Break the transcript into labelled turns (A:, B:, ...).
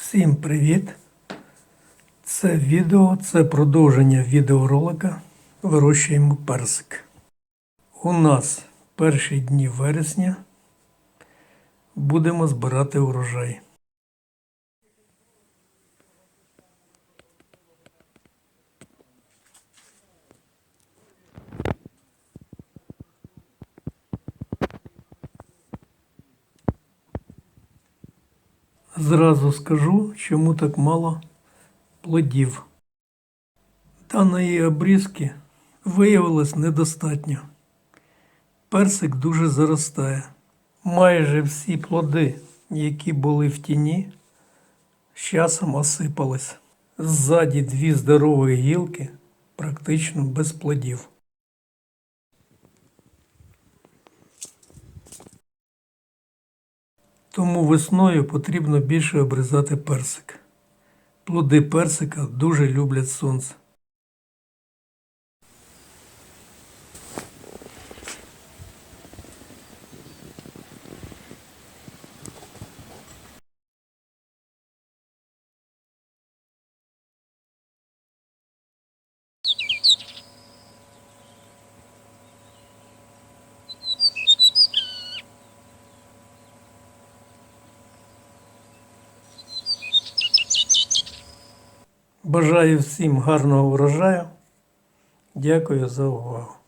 A: Всім привіт! Це відео, це продовження відеоролика Вирощуємо персик. У нас перші дні вересня будемо збирати урожай. Зразу скажу, чому так мало плодів. Даної обрізки виявилось недостатньо. Персик дуже заростає. Майже всі плоди, які були в тіні, з часом осипались. Ззаді дві здорові гілки практично без плодів. Тому весною потрібно більше обрізати персик. Плоди персика дуже люблять сонце. Бажаю всім гарного врожаю. Дякую за увагу.